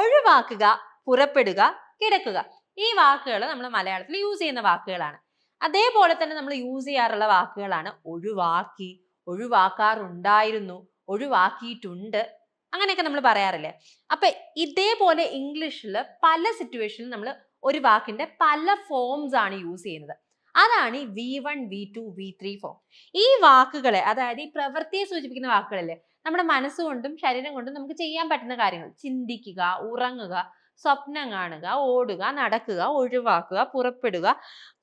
ഒഴിവാക്കുക പുറപ്പെടുക കിടക്കുക. ഈ വാക്കുകൾ നമ്മൾ മലയാളത്തിൽ യൂസ് ചെയ്യുന്ന വാക്കുകളാണ്. അതേപോലെ തന്നെ നമ്മൾ യൂസ് ചെയ്യാറുള്ള വാക്കുകളാണ് ഒഴിവാക്കി ഒഴിവാക്കാറുണ്ടായിരുന്നു ഒഴിവാക്കിയിട്ടുണ്ട്. അങ്ങനെയൊക്കെ നമ്മൾ പറയാറില്ലേ? അപ്പൊ ഇതേപോലെ ഇംഗ്ലീഷിൽ പല സിറ്റുവേഷനിൽ നമ്മൾ ഒരു വാക്കിന്റെ പല ഫോംസ് ആണ് യൂസ് ചെയ്യുന്നത്. അതാണ് ഈ V one V two V three form ഈ വാക്കുകളെ അതായത് ഈ പ്രവൃത്തിയെ സൂചിപ്പിക്കുന്ന വാക്കുകളല്ലേ നമ്മുടെ മനസ്സുകൊണ്ടും ശരീരം കൊണ്ടും നമുക്ക് ചെയ്യാൻ പറ്റുന്ന കാര്യങ്ങൾ. ചിന്തിക്കുക ഉറങ്ങുക സ്വപ്നം കാണുക ഓടുക നടക്കുക ഒഴിവാക്കുക പുറപ്പെടുക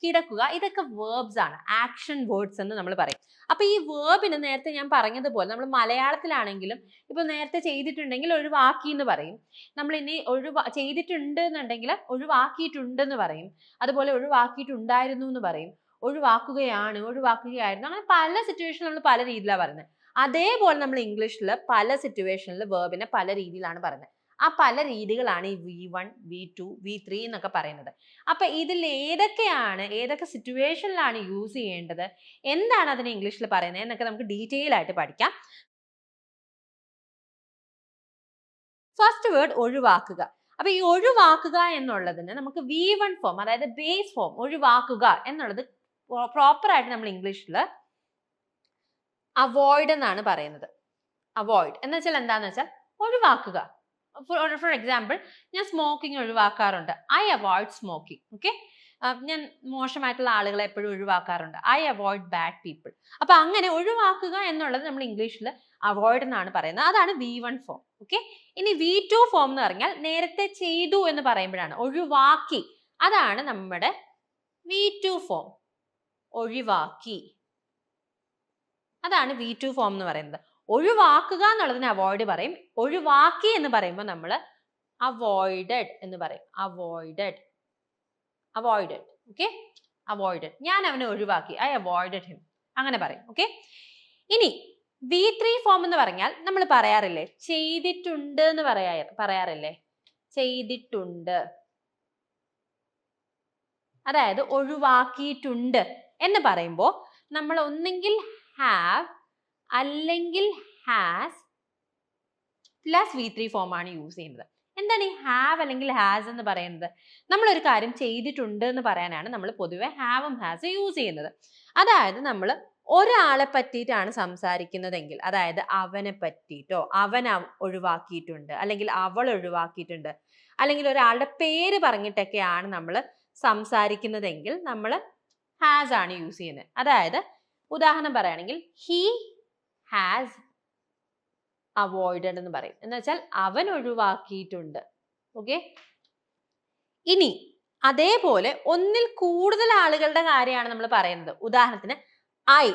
കിടക്കുക ഇതൊക്കെ വേർബ്സ് ആണ്. ആക്ഷൻ വേർഡ്സ് എന്ന് നമ്മൾ പറയും. അപ്പൊ ഈ വേർബിന് നേരത്തെ ഞാൻ പറഞ്ഞതുപോലെ നമ്മൾ മലയാളത്തിലാണെങ്കിലും ഇപ്പൊ നേരത്തെ ചെയ്തിട്ടുണ്ടെങ്കിൽ ഒഴിവാക്കി എന്ന് പറയും. നമ്മൾ ഇനി ഒഴിവാ ചെയ്തിട്ടുണ്ട് എന്നുണ്ടെങ്കിൽ ഒഴിവാക്കിയിട്ടുണ്ട് എന്ന് പറയും. അതുപോലെ ഒഴിവാക്കിയിട്ടുണ്ടായിരുന്നു എന്ന് പറയും. ഒഴിവാക്കുകയാണ് ഒഴിവാക്കുകയായിരുന്നു. അങ്ങനെ പല സിറ്റുവേഷൻ നമ്മൾ പല രീതിയിലാണ് പറയുന്നത്. അതേപോലെ നമ്മൾ ഇംഗ്ലീഷിൽ പല സിറ്റുവേഷനിൽ വേർബിനെ പല രീതിയിലാണ് പറയുന്നത്. ആ പല രീതികളാണ് ഈ V one V two V three എന്നൊക്കെ പറയുന്നത്. അപ്പം ഇതിൽ ഏതൊക്കെയാണ് ഏതൊക്കെ സിറ്റുവേഷനിലാണ് യൂസ് ചെയ്യേണ്ടത്? എന്താണ് അതിനെ ഇംഗ്ലീഷിൽ പറയുന്നത്? എന്നൊക്കെ നമുക്ക് ഡീറ്റെയിൽ ആയിട്ട് പഠിക്കാം. ഫസ്റ്റ് വേർഡ് ഒഴിവാക്കുക. അപ്പൊ ഈ ഒഴിവാക്കുക എന്നുള്ളതിന് നമുക്ക് വി വൺ ഫോം അതായത് ബേസ് ഫോം ഒഴിവാക്കുക എന്നുള്ളത് പ്രോപ്പർ ആയിട്ട് നമ്മൾ ഇംഗ്ലീഷിൽ അവോയ്ഡ് എന്നാണ് പറയുന്നത്. അവോയ്ഡ് എന്ന് വെച്ചാൽ എന്താന്ന് വെച്ചാൽ ഒഴിവാക്കുക. ഫോർ ഫോർ എക്സാമ്പിൾ ഞാൻ സ്മോക്കിംഗ് ഒഴിവാക്കാറുണ്ട്. ഐ അവോയ്ഡ് സ്മോക്കിംഗ് ഓക്കെ ഞാൻ മോശമായിട്ടുള്ള ആളുകളെ എപ്പോഴും ഒഴിവാക്കാറുണ്ട്. ഐ അവോയ്ഡ് ബാഡ് പീപ്പിൾ അപ്പൊ അങ്ങനെ ഒഴിവാക്കുക എന്നുള്ളത് നമ്മൾ ഇംഗ്ലീഷിൽ അവോയ്ഡ് എന്നാണ് പറയുന്നത്. അതാണ് വി വൺ ഫോം ഓക്കെ ഇനി വി ടു ഫോം എന്ന് പറഞ്ഞാൽ നേരത്തെ ചെയ്തു എന്ന് പറയുമ്പോഴാണ്. ഒഴിവാക്കി. അതാണ് നമ്മുടെ വി ടു ഫോം ഒഴിവാക്കി. അതാണ് വി ടു ഫോം എന്ന് പറയുന്നത്. ഒഴിവാക്കുക എന്നുള്ളതിനെ അവോയ്ഡ് പറയും. ഒഴിവാക്കി എന്ന് പറയുമ്പോൾ നമ്മൾ അവോയ്ഡഡ് എന്ന് പറയും. അവോയ്ഡഡ് അവോയ്ഡഡ് ഓക്കെ അവോയ്ഡഡ് ഞാൻ അവനെ ഒഴിവാക്കി. ഐ അവോയ്ഡഡ് ഹിം അങ്ങനെ പറയും. ഓക്കെ ഇനി വി ത്രീ ഫോം എന്ന് പറഞ്ഞാൽ നമ്മൾ പറയാറില്ലേ? ചെയ്തിട്ടുണ്ട് എന്ന് പറയാ പറയാറില്ലേ? ചെയ്തിട്ടുണ്ട്. അതായത് ഒഴിവാക്കിയിട്ടുണ്ട് എന്ന് പറയുമ്പോൾ നമ്മൾ ഒന്നെങ്കിൽ ഹാവ് അല്ലെങ്കിൽ ഹാസ് പ്ലസ് വി ത്രീ ഫോമാണ് യൂസ് ചെയ്യുന്നത്. എന്താണ് ഈ ഹാവ് അല്ലെങ്കിൽ ഹാസ് എന്ന് പറയുന്നത്? നമ്മൾ ഒരു കാര്യം ചെയ്തിട്ടുണ്ട് എന്ന് പറയാനാണ് നമ്മൾ പൊതുവെ ഹാവും ഹാസ് യൂസ് ചെയ്യുന്നത്. അതായത് നമ്മൾ ഒരാളെ പറ്റിയിട്ടാണ് സംസാരിക്കുന്നതെങ്കിൽ അതായത് അവനെ പറ്റിയിട്ടോ അവൻ അവ- ഒഴിവാക്കിയിട്ടുണ്ട് അല്ലെങ്കിൽ അവൾ ഒഴിവാക്കിയിട്ടുണ്ട് അല്ലെങ്കിൽ ഒരാളുടെ പേര് പറഞ്ഞിട്ടൊക്കെയാണ് നമ്മൾ സംസാരിക്കുന്നതെങ്കിൽ നമ്മൾ ഹാസ് ആണ് യൂസ് ചെയ്യുന്നത്. അതായത് ഉദാഹരണം പറയുകയാണെങ്കിൽ ഹി ഹാസ് അവോയ്ഡഡ് എന്ന് പറയും. എന്ന് വെച്ചാൽ അവൻ ഒഴിവാക്കിയിട്ടുണ്ട്. ഓക്കെ ഇനി അതേപോലെ ഒന്നിൽ കൂടുതൽ ആളുകളുടെ കാര്യമാണ് നമ്മൾ പറയുന്നത്. ഉദാഹരണത്തിന് ഐ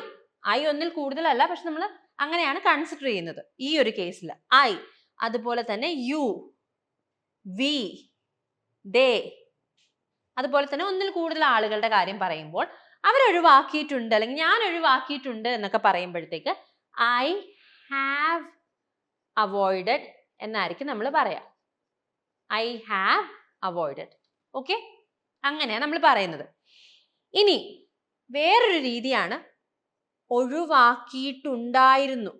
ഐ ഒന്നിൽ കൂടുതലല്ല പക്ഷെ നമ്മൾ അങ്ങനെയാണ് കൺസിഡർ ചെയ്യുന്നത് ഈ ഒരു കേസിൽ ഐ അതുപോലെ തന്നെ യു വി ദേ അതുപോലെ തന്നെ ഒന്നിൽ കൂടുതൽ ആളുകളുടെ കാര്യം പറയുമ്പോൾ അവരൊഴിവാക്കിയിട്ടുണ്ട് അല്ലെങ്കിൽ ഞാൻ ഒഴിവാക്കിയിട്ടുണ്ട് എന്നൊക്കെ പറയുമ്പോഴത്തേക്ക് ഐ ഹാവ് അവോയ്ഡഡ് എന്നായിരിക്കും നമ്മൾ പറയാം. ഐ ഹാവ് അവോയ്ഡഡ് ഓക്കെ അങ്ങനെയാണ് നമ്മൾ പറയുന്നത്. ഇനി വേറൊരു രീതിയാണ് ഒഴിവാക്കിയിട്ടുണ്ടായിരുന്നു.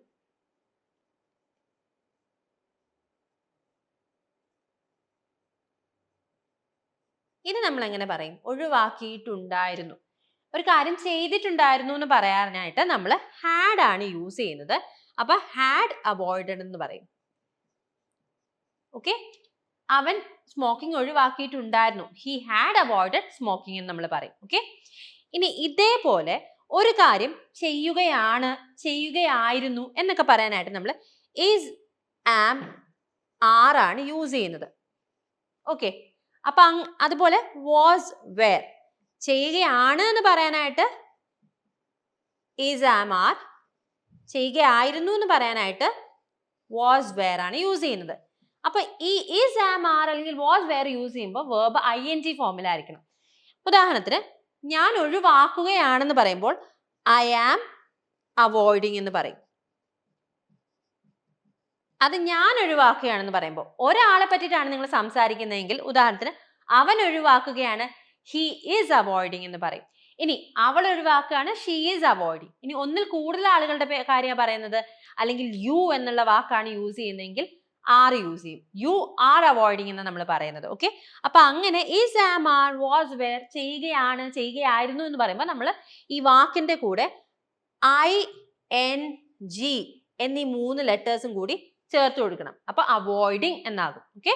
ഇത് നമ്മൾ എങ്ങനെ പറയും? ഒഴിവാക്കിയിട്ടുണ്ടായിരുന്നു. ഒരു കാര്യം ചെയ്തിട്ടുണ്ടായിരുന്നു എന്ന് പറയാനായിട്ട് നമ്മൾ ഹാഡ് ആണ് യൂസ് ചെയ്യുന്നത്. അപ്പൊ ഹാഡ് അവോയ്ഡഡ് എന്ന് പറയും. ഓക്കെ അവൻ സ്മോക്കിംഗ് ഒഴിവാക്കിയിട്ടുണ്ടായിരുന്നു. ഹി ഹാഡ് അവോയ്ഡഡ് സ്മോക്കിംഗ് എന്ന് നമ്മൾ പറയും. ഓക്കെ ഇനി ഇതേപോലെ ഒരു കാര്യം ചെയ്യുകയാണ് ചെയ്യുകയായിരുന്നു എന്നൊക്കെ പറയാനായിട്ട് നമ്മൾ ഈസ് ആം ആർ ആണ് യൂസ് ചെയ്യുന്നത്. ഓക്കെ അപ്പൊ അതുപോലെ വാസ് വെയർ ചെയ്യുകയാണ് എന്ന് പറയാനായിട്ട് ഈസ് ആം ആർ ചെയ്യുകയായിരുന്നു എന്ന് പറയാനായിട്ട് വാസ് വെയർ ആണ് യൂസ് ചെയ്യുന്നത്. അപ്പൊ ഈ ഈസ് ആം ആർ അല്ലെങ്കിൽ വാസ് വെയർ യൂസ് ചെയ്യുമ്പോൾ വേർബ് ഐ എൻ ജി ഫോമിലായിരിക്കണം ഉദാഹരണത്തിന് ഞാൻ ഒഴിവാക്കുകയാണെന്ന് പറയുമ്പോൾ ഐ ആം അവോയ്ഡിങ് എന്ന് പറയും. അത് ഞാൻ ഒഴിവാക്കുകയാണെന്ന് പറയുമ്പോൾ ഒരാളെ പറ്റിയിട്ടാണ് നിങ്ങൾ സംസാരിക്കുന്നതെങ്കിൽ ഉദാഹരണത്തിന് അവൻ ഒഴിവാക്കുകയാണ് ഹി ഈസ് അവോയ്ഡിങ് എന്ന് പറയും. ഇനി അവൾ വാക്കാണ് ഷീ ഈസ് അവോയ്ഡിങ് ഇനി ഒന്നിൽ കൂടുതൽ ആളുകളുടെ കാര്യമാണ് പറയുന്നത്? അല്ലെങ്കിൽ യു എന്നുള്ള വാക്കാണ് യൂസ് ചെയ്യുന്നതെങ്കിൽ ആർ യൂസ് ചെയ്യും. യു ആർ അവോയ്ഡിങ് എന്ന് നമ്മൾ പറയുന്നത്. ഓക്കെ അപ്പൊ അങ്ങനെ is am are was were ചെയ്യുകയാണ് ചെയ്യുകയായിരുന്നു എന്ന് പറയുമ്പോൾ നമ്മൾ ഈ വാക്കിന്റെ കൂടെ ഐ എൻ ജി എന്നീ മൂന്ന് ലെറ്റേഴ്സും കൂടി ചേർത്ത് കൊടുക്കണം. അപ്പൊ അവോയ്ഡിങ് എന്നാകും. ഓക്കെ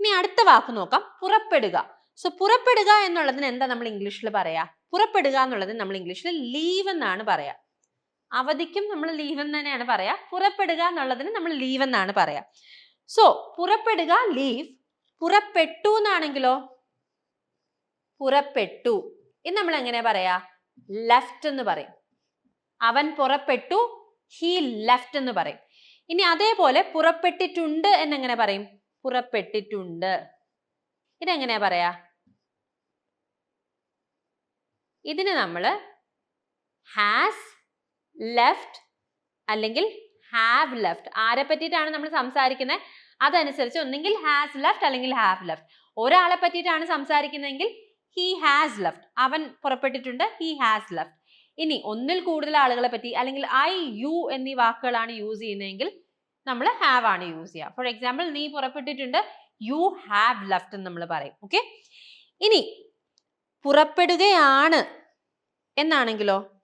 ഇനി അടുത്ത വാക്ക് നോക്കാം. പുറപ്പെടുക. സോ പുറപ്പെടുക എന്നുള്ളതിന് എന്താ നമ്മൾ ഇംഗ്ലീഷിൽ പറയാ? പുറപ്പെടുക എന്നുള്ളതിന് നമ്മൾ ഇംഗ്ലീഷിൽ ലീവ് എന്നാണ് പറയാ. അവധിക്കും നമ്മൾ ലീവ് എന്ന് തന്നെയാണ് പറയാ. പുറപ്പെടുക എന്നുള്ളതിന് നമ്മൾ ലീവ് എന്നാണ് പറയാ. സോ പുറപ്പെടുക ലീവ് പുറപ്പെട്ടു എന്നാണെങ്കിലോ? പുറപ്പെട്ടു. ഇത് നമ്മൾ എങ്ങനെ പറയാ? ലെഫ്റ്റ് എന്ന് പറയും. അവൻ പുറപ്പെട്ടു ഹി ലെഫ്റ്റ് എന്ന് പറയും. ഇനി അതേപോലെ പുറപ്പെട്ടിട്ടുണ്ട് എന്നെങ്ങനെ പറയും? പുറപ്പെട്ടിട്ടുണ്ട്. ഇതെങ്ങനെയാ പറയാ? ഇതിന് നമ്മൾ ഹാസ് ലെഫ്റ്റ് അല്ലെങ്കിൽ ഹാവ് ലെഫ്റ്റ് ആരെ പറ്റിയിട്ടാണ് നമ്മൾ സംസാരിക്കുന്നത് അതനുസരിച്ച് ഒന്നെങ്കിൽ ഹാസ് ലെഫ്റ്റ് അല്ലെങ്കിൽ ഹാവ് ലെഫ്റ്റ് ഒരാളെ പറ്റിയിട്ടാണ് സംസാരിക്കുന്നതെങ്കിൽ ഹി ഹാസ് ലെഫ്റ്റ് അവൻ പുറപ്പെട്ടിട്ടുണ്ട് ഹി ഹാസ് ലെഫ്റ്റ് ഇനി ഒന്നിൽ കൂടുതൽ ആളുകളെ പറ്റി അല്ലെങ്കിൽ ഐ യു എന്നീ വാക്കുകളാണ് യൂസ് ചെയ്യുന്നതെങ്കിൽ നമ്മൾ ഹാവ് ആണ് യൂസ് ചെയ്യുക. ഫോർ എക്സാമ്പിൾ നീ പുറപ്പെട്ടിട്ടുണ്ട് യു ഹാവ് ലെഫ്റ്റ് എന്ന് നമ്മൾ പറയും. ഓക്കെ ഇനി പുറപ്പെടുകയാണ് എന്നാണെങ്കിലോ?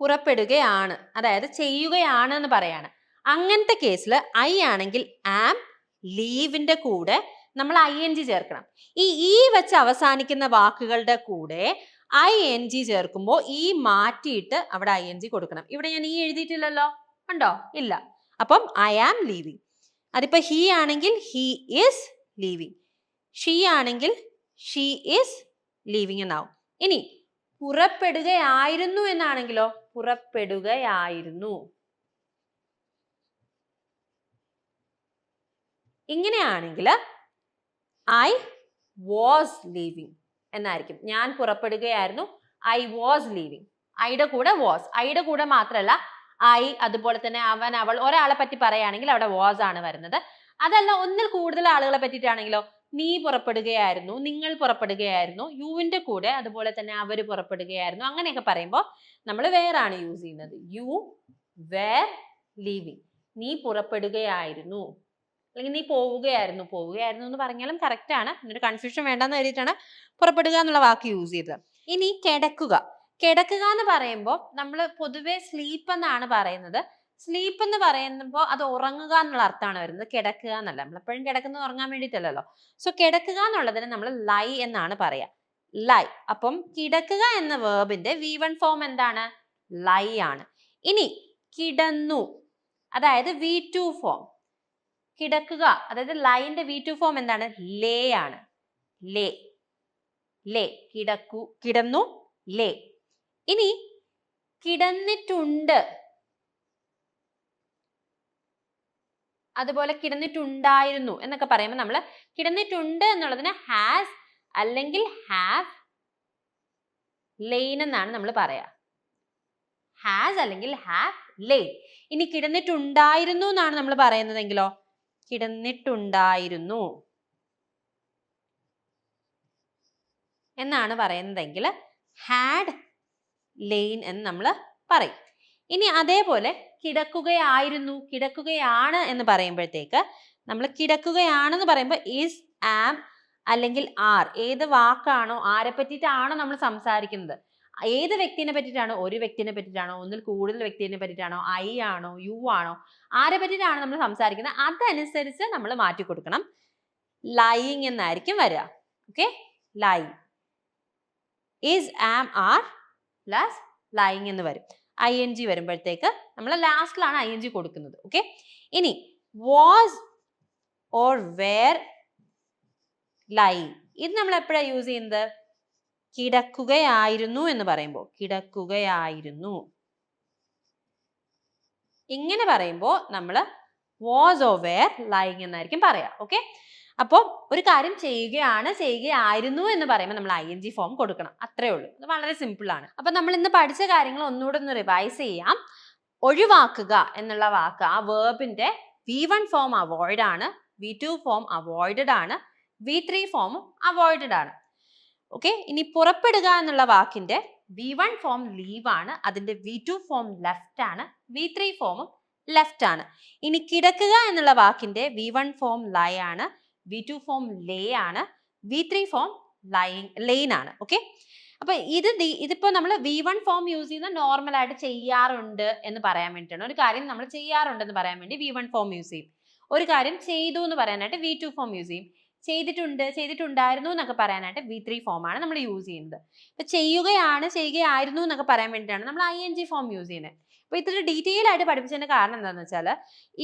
പുറപ്പെടുകയാണ്. അതായത് ചെയ്യുകയാണ് എന്ന് പറയാണ്. അങ്ങനത്തെ കേസിൽ ഐ ആണെങ്കിൽ ആം ലീവിന്റെ കൂടെ നമ്മൾ ഐ എൻ ജി ചേർക്കണം. ഈ ഈ വെച്ച് അവസാനിക്കുന്ന വാക്കുകളുടെ കൂടെ ഐ എൻ ജി ചേർക്കുമ്പോൾ ഈ മാറ്റിയിട്ട് അവിടെ ഐ എൻ ജി കൊടുക്കണം. ഇവിടെ ഞാൻ ഈ എഴുതിയിട്ടില്ലല്ലോ? ഉണ്ടോ? ഇല്ല. അപ്പം ഐ ആം ലീവിങ് അതിപ്പോ ഹി ആണെങ്കിൽ ഹി ഈസ് ലീവിങ് ഷീ ആണെങ്കിൽ ഷീ ഈസ് ലീവിങ് എന്നാവും. ഇനി പുറപ്പെടുകയായിരുന്നു എന്നാണെങ്കിലോ? പുറപ്പെടുകയായിരുന്നു. ഇങ്ങനെയാണെങ്കിൽ ഐ വാസ് ലീവിങ് എന്നായിരിക്കും. ഞാൻ പുറപ്പെടുകയായിരുന്നു. ഐ വാസ് ലീവിങ് ഐയുടെ കൂടെ വാസ് ഐയുടെ കൂടെ മാത്രമല്ല ഐ അതുപോലെ തന്നെ അവൻ അവൾ ഒരാളെ പറ്റി പറയുകയാണെങ്കിൽ അവിടെ വാസ് ആണ് വരുന്നത്. അതല്ല ഒന്നിൽ കൂടുതൽ ആളുകളെ പറ്റിയിട്ടാണെങ്കിലോ നീ പുറപ്പെടുകയായിരുന്നു നിങ്ങൾ പുറപ്പെടുകയായിരുന്നു യുവിന്റെ കൂടെ അതുപോലെ തന്നെ അവർ പുറപ്പെടുകയായിരുന്നു അങ്ങനെയൊക്കെ പറയുമ്പോൾ നമ്മൾ വേറാണ് യൂസ് ചെയ്യുന്നത്. യു വേർ ലീവിങ് നീ പുറപ്പെടുകയായിരുന്നു. അല്ലെങ്കിൽ നീ പോവുകയായിരുന്നു പോവുകയായിരുന്നു എന്ന് പറഞ്ഞാലും കറക്റ്റ് ആണ്. എന്നൊരു കൺഫ്യൂഷൻ വേണ്ടെന്ന് കരുതിയിട്ടാണ് പുറപ്പെടുക എന്നുള്ള വാക്ക് യൂസ് ചെയ്തത്. ഇനി കിടക്കുക. കിടക്കുക എന്ന് പറയുമ്പോൾ നമ്മൾ പൊതുവെ സ്ലീപ്പ് എന്നാണ് പറയുന്നത്. സ്ലീപ്പ് എന്ന് പറയുമ്പോൾ അത് ഉറങ്ങുക എന്നുള്ള അർത്ഥമാണ് വരുന്നത്. കിടക്കുക എന്നല്ല. നമ്മൾ എപ്പോഴും കിടക്കുന്ന ഉറങ്ങാൻ വേണ്ടിയിട്ടല്ലല്ലോ. സോ കിടക്കുക എന്നുള്ളതിന് നമ്മൾ ലൈ എന്നാണ് പറയുക ലൈ അപ്പം കിടക്കുക എന്ന വേർബിന്റെ വി വൺ ഫോം എന്താണ്? ലൈ ആണ്. ഇനി കിടന്നു. അതായത് വി ടു ഫോം കിടക്കുക. അതായത് ലൈന്റെ വി ടു ഫോം എന്താണ്? ലേ ആണ്. ലേ ലേ കിടക്കു കിടന്നു. ലേ ഇനി കിടന്നിട്ടുണ്ട്. അതുപോലെ കിടന്നിട്ടുണ്ടായിരുന്നു എന്നൊക്കെ പറയുമ്പോൾ നമ്മൾ കിടന്നിട്ടുണ്ട് എന്നുള്ളതിന് ഹാസ് അല്ലെങ്കിൽ ഹാവ് ലെയിൻ എന്നാണ് നമ്മൾ പറയാ. ഹാസ് അല്ലെങ്കിൽ ഹാവ് ലെയിൻ ഇനി കിടന്നിട്ടുണ്ടായിരുന്നു എന്നാണ് നമ്മൾ പറയുന്നതെങ്കിലോ? കിടന്നിട്ടുണ്ടായിരുന്നു. എന്നാണ് പറയുന്നതെങ്കിൽ ഹാഡ് ലെയിൻ എന്ന് നമ്മൾ പറയും. ഇനി അതേപോലെ കിടക്കുകയായിരുന്നു കിടക്കുകയാണ് എന്ന് പറയുമ്പോഴത്തേക്ക് നമ്മൾ കിടക്കുകയാണെന്ന് പറയുമ്പോൾ ഈസ് ആം അല്ലെങ്കിൽ ആർ ഏത് വാക്കാണോ ആരെ പറ്റിയിട്ടാണോ നമ്മൾ സംസാരിക്കുന്നത്. ഏത് വ്യക്തിനെ പറ്റിയിട്ടാണോ ഒരു വ്യക്തിനെ പറ്റിയിട്ടാണോ ഒന്നിൽ കൂടുതൽ വ്യക്തിനെ പറ്റിയിട്ടാണോ ഐ ആണോ യു ആണോ ആരെ പറ്റിയിട്ടാണ് നമ്മൾ സംസാരിക്കുന്നത് അതനുസരിച്ച് നമ്മൾ മാറ്റി കൊടുക്കണം. ലൈയിങ് എന്നായിരിക്കും വരിക. Okay lie is am are plus lying എന്ന് വരും. ഐ എൻ ജി വരുമ്പോഴത്തേക്ക് നമ്മൾ ലാസ്റ്റിലാണ് ഐ എൻ ജി കൊടുക്കുന്നത്. ഓക്കെ ഇനി വാസ് ഓർ വേർ ലൈ ഇത് നമ്മൾ എപ്പോഴാണ് യൂസ് ചെയ്യുന്നത്? കിടക്കുകയായിരുന്നു എന്ന് പറയുമ്പോൾ. കിടക്കുകയായിരുന്നു. ഇങ്ങനെ പറയുമ്പോൾ നമ്മൾ വാസ് ഓ വേർ ലൈങ് എന്നായിരിക്കും പറയാ. ഓക്കെ അപ്പോൾ ഒരു കാര്യം ചെയ്യുകയാണ് ചെയ്യുകയായിരുന്നു എന്ന് പറയുമ്പോൾ നമ്മൾ ഐ എൻ ജി ഫോം കൊടുക്കണം. അത്രേ ഉള്ളൂ. അത് വളരെ സിമ്പിൾ ആണ്. അപ്പൊ നമ്മൾ ഇന്ന് പഠിച്ച കാര്യങ്ങൾ ഒന്നുകൂടെ ഒന്ന് റിവൈസ് ചെയ്യാം. ഒഴിവാക്കുക എന്നുള്ള വാക്ക് ആ വേർബിന്റെ വി വൺ ഫോം അവോയ്ഡ് ആണ് വി ടു ഫോം അവോയ്ഡഡ് ആണ് വി ത്രീ ഫോമും അവോയ്ഡഡ് ആണ്. ഓക്കെ ഇനി പുറപ്പെടുക എന്നുള്ള വാക്കിന്റെ വി വൺ ഫോം ലീവ് ആണ്. അതിന്റെ വി ടു ഫോം ലെഫ്റ്റ് ആണ്. വി ത്രീ ഫോമും ലെഫ്റ്റ് ആണ്. ഇനി കിടക്കുക എന്നുള്ള വാക്കിന്റെ വി വൺ ഫോം ലൈ ആണ്. വി ടു ഫോം ലേ ആണ് വി ത്രീ ഫോം ലൈൻ ആണ്. ഓക്കെ അപ്പൊ ഇത് ഇതിപ്പോ നമ്മൾ വി വൺ ഫോം യൂസ് ചെയ്യുന്ന നോർമൽ ആയിട്ട് ചെയ്യാറുണ്ട് എന്ന് പറയാൻ വേണ്ടിയിട്ടാണ്. ഒരു കാര്യം നമ്മൾ ചെയ്യാറുണ്ട് എന്ന് പറയാൻ വേണ്ടി വി വൺ ഫോം യൂസ് ചെയ്യും. ഒരു കാര്യം ചെയ്തു എന്ന് പറയാനായിട്ട് വി ടു ഫോം യൂസ് ചെയ്യും. ചെയ്തിട്ടുണ്ട് ചെയ്തിട്ടുണ്ടായിരുന്നു എന്നൊക്കെ പറയാനായിട്ട് വി ത്രീ ആണ് നമ്മൾ യൂസ് ചെയ്യുന്നത്. ഇപ്പൊ ചെയ്യുകയാണ് ചെയ്യുകയായിരുന്നു എന്നൊക്കെ പറയാൻ വേണ്ടിയിട്ടാണ് നമ്മൾ I N G form use ചെയ്യുന്നത്. അപ്പൊ ഇത്ര ഡീറ്റെയിൽ ആയിട്ട് പഠിപ്പിച്ചതിന്റെ കാരണം എന്താണെന്ന് വെച്ചാൽ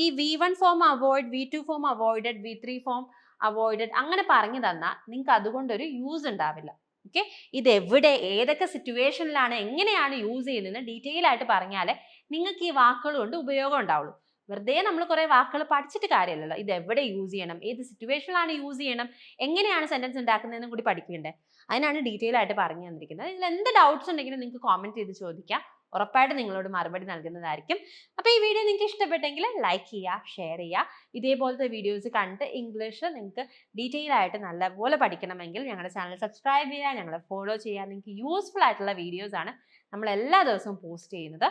ഈ V one form avoid V two form avoided V three form avoided അങ്ങനെ പറഞ്ഞു തന്നാൽ നിങ്ങൾക്ക് അതുകൊണ്ടൊരു യൂസ് ഉണ്ടാവില്ല. ഓക്കെ ഇത് എവിടെ ഏതൊക്കെ സിറ്റുവേഷനിലാണ് എങ്ങനെയാണ് യൂസ് ചെയ്യുന്നതെന്ന് ഡീറ്റെയിൽ ആയിട്ട് പറഞ്ഞാലേ നിങ്ങൾക്ക് ഈ വാക്കുകൾ കൊണ്ട് ഉപയോഗം ഉണ്ടാവുള്ളൂ. വെറുതെ നമ്മൾ കുറെ വാക്കുകൾ പഠിച്ചിട്ട് കാര്യമല്ലല്ലോ. ഇത് എവിടെ യൂസ് ചെയ്യണം? ഏത് സിറ്റുവേഷനിലാണ് യൂസ് ചെയ്യണം? എങ്ങനെയാണ് സെന്റൻസ് ഉണ്ടാക്കുന്നതെന്നും കൂടി പഠിക്കേണ്ടത് അതിനാണ് ഡീറ്റെയിൽ ആയിട്ട് പറഞ്ഞു തന്നിരിക്കുന്നത്. ഇതിൽ എന്ത് ഡൗട്ട്സ് ഉണ്ടെങ്കിലും നിങ്ങൾക്ക് കോമെന്റ് ചെയ്ത് ചോദിക്കാം. ഉറപ്പായിട്ട് നിങ്ങളോട് മറുപടി നൽകുന്നതായിരിക്കും. അപ്പോൾ ഈ വീഡിയോ നിങ്ങൾക്ക് ഇഷ്ടപ്പെട്ടെങ്കിൽ ലൈക്ക് ചെയ്യുക ഷെയർ ചെയ്യുക. ഇതേപോലത്തെ വീഡിയോസ് കണ്ട് ഇംഗ്ലീഷ് നിങ്ങൾക്ക് ഡീറ്റെയിൽ ആയിട്ട് നല്ലപോലെ പഠിക്കണമെങ്കിൽ ഞങ്ങളുടെ ചാനൽ സബ്സ്ക്രൈബ് ചെയ്യുക ഞങ്ങളെ ഫോളോ ചെയ്യുക. നിങ്ങൾക്ക് യൂസ്ഫുൾ ആയിട്ടുള്ള വീഡിയോസ് ആണ് നമ്മൾ എല്ലാ ദിവസവും പോസ്റ്റ് ചെയ്യുന്നത്.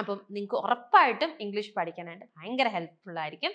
അപ്പം നിങ്ങൾക്ക് ഉറപ്പായിട്ടും ഇംഗ്ലീഷ് പഠിക്കാനായിട്ട് ഭയങ്കര ഹെൽപ്ഫുൾ ആയിരിക്കും.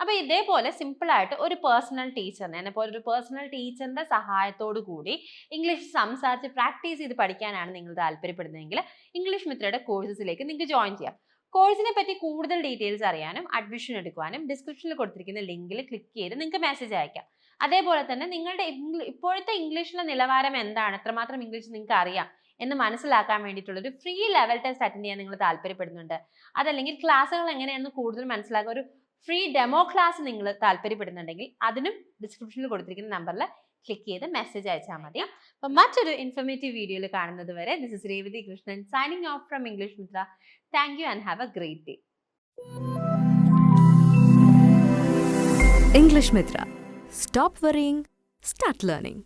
അപ്പോൾ ഇതേപോലെ സിമ്പിളായിട്ട് ഒരു പേഴ്സണൽ ടീച്ചറിനെ എന്നെ പോലെ ഒരു പേഴ്സണൽ ടീച്ചറിന്റെ സഹായത്തോടു കൂടി ഇംഗ്ലീഷ് സംസാരിച്ച് പ്രാക്ടീസ് ചെയ്ത് പഠിക്കാനാണ് നിങ്ങൾ താല്പര്യപ്പെടുന്നതെങ്കിൽ ഇംഗ്ലീഷ് മിത്രയുടെ കോഴ്സസിലേക്ക് നിങ്ങൾക്ക് ജോയിൻ ചെയ്യാം. കോഴ്സിനെ പറ്റി കൂടുതൽ ഡീറ്റെയിൽസ് അറിയാനും അഡ്മിഷൻ എടുക്കുവാനും ഡിസ്ക്രിപ്ഷനിൽ കൊടുത്തിരിക്കുന്ന ലിങ്കിൽ ക്ലിക്ക് ചെയ്ത് നിങ്ങൾക്ക് മെസ്സേജ് അയക്കാം. അതേപോലെ തന്നെ നിങ്ങളുടെ ഇപ്പോഴത്തെ ഇംഗ്ലീഷിലെ നിലവാരം എന്താണ്? എത്രമാത്രം ഇംഗ്ലീഷ് നിങ്ങൾക്ക് അറിയാം? എന്ന് മനസ്സിലാക്കാൻ വേണ്ടിയിട്ടുള്ള ഒരു ഫ്രീ ലെവൽ ടെസ്റ്റ് അറ്റൻഡ് ചെയ്യാൻ നിങ്ങൾ താല്പര്യപ്പെടുന്നുണ്ട് അതല്ലെങ്കിൽ ക്ലാസ്സുകൾ എങ്ങനെയാണെന്ന് കൂടുതൽ മനസ്സിലാക്കുക ഒരു ഫ്രീ ഡെമോ ക്ലാസ് നിങ്ങൾ താല്പര്യപ്പെടുന്നുണ്ടെങ്കിൽ അതിനും ഡിസ്ക്രിപ്ഷനിൽ കൊടുത്തിരിക്കുന്ന നമ്പറിൽ ക്ലിക്ക് ചെയ്ത് മെസ്സേജ് അയച്ചാൽ മതി അപ്പം മറ്റൊരു ഇൻഫർമേറ്റീവ് വീഡിയോയിൽ കാണുന്നത് വരെ this is Revathi Krishnan signing off from English Mitra thank you and have a great day English Mitra. Stop worrying, start learning.